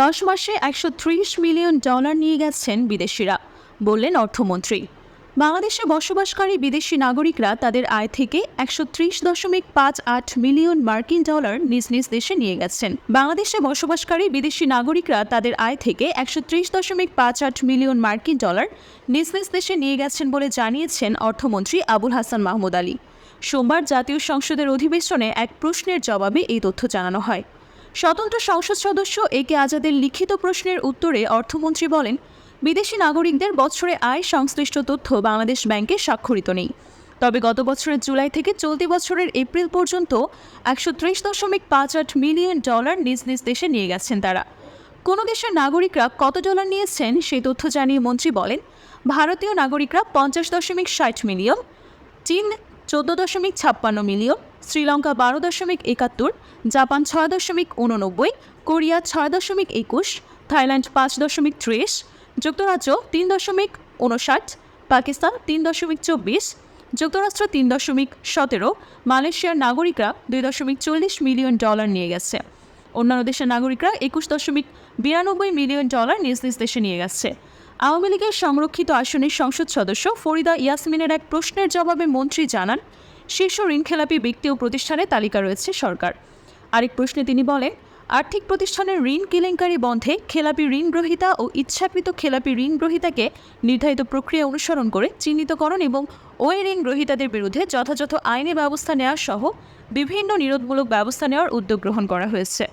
দশ মাসে একশো ত্রিশ মিলিয়ন ডলার নিয়ে গেছেন বিদেশিরা, বললেন অর্থমন্ত্রী। বাংলাদেশে বসবাসকারী বিদেশি নাগরিকরা তাদের আয় থেকে একশো ত্রিশ দশমিক পাঁচ আট মিলিয়ন মার্কিন ডলার নিজ নিজ দেশে নিয়ে গেছেন। বাংলাদেশে বসবাসকারী বিদেশি নাগরিকরা তাদের আয় থেকে একশো ত্রিশ দশমিক পাঁচ আট মিলিয়ন মার্কিন ডলার নিজ নিজ দেশে নিয়ে গেছেন বলে জানিয়েছেন অর্থমন্ত্রী আবুল হাসান মাহমুদ আলী। সোমবার জাতীয় সংসদের অধিবেশনে এক প্রশ্নের জবাবে এই তথ্য জানানো হয়। স্বতন্ত্র সংসদ সদস্য এ কে আজাদের লিখিত প্রশ্নের উত্তরে অর্থমন্ত্রী বলেন, বিদেশি নাগরিকদের বছরে আয় সংশ্লিষ্ট তথ্য বাংলাদেশ ব্যাংকে স্বাক্ষরিত নেই। তবে গত বছরের জুলাই থেকে চলতি বছরের এপ্রিল পর্যন্ত একশো ত্রিশ দশমিক পাঁচ আট মিলিয়ন ডলার নিজ নিজ দেশে নিয়ে গেছেন তারা। কোনো দেশের নাগরিকরা কত ডলার নিয়েছেন সেই তথ্য জানিয়ে মন্ত্রী বলেন, ভারতীয় নাগরিকরা পঞ্চাশ দশমিক ষাট মিলিয়ন, চীন চোদ্দ দশমিক ছাপ্পান্ন মিলিয়ন শ্রীলঙ্কা বারো দশমিক একাত্তর, জাপান ছয় দশমিক উননব্বই কোরিয়া ছয় দশমিক একুশ, থাইল্যান্ড পাঁচ দশমিক ত্রিশ, যুক্তরাজ্য তিন দশমিক উনষাট পাকিস্তান তিন দশমিক চব্বিশ, যুক্তরাষ্ট্র তিন দশমিক সতেরো, মালয়েশিয়ার নাগরিকরা দুই দশমিক চল্লিশ মিলিয়ন ডলার নিয়ে গেছে। অন্যান্য দেশের নাগরিকরা একুশ দশমিক বিরানব্বই মিলিয়ন ডলার নিজ নিজ দেশে নিয়ে গেছে। আওয়ামী লীগের সংরক্ষিত আসনের সংসদ সদস্য ফরিদা ইয়াসমিনের এক প্রশ্নের জবাবে মন্ত্রী জানান শীর্ষ ঋণখেলাপি ব্যক্তি ও প্রতিষ্ঠানের তালিকা রয়েছে সরকার। আরেক প্রশ্নে তিনি বলেন, আর্থিক প্রতিষ্ঠানের ঋণ কেলেঙ্কারি বন্ধে খেলাপি ঋণ গ্রহীতা ও ইচ্ছাকৃত খেলাপি ঋণ গ্রহীতাকে নির্ধারিত প্রক্রিয়া অনুসরণ করে চিহ্নিতকরণ এবং ওই ঋণ গ্রহীতাদের বিরুদ্ধে যথাযথ আইনি ব্যবস্থা নেওয়া সহ বিভিন্ন নিরোধমূলক ব্যবস্থা নেওয়ার উদ্যোগ গ্রহণ করা হয়েছে।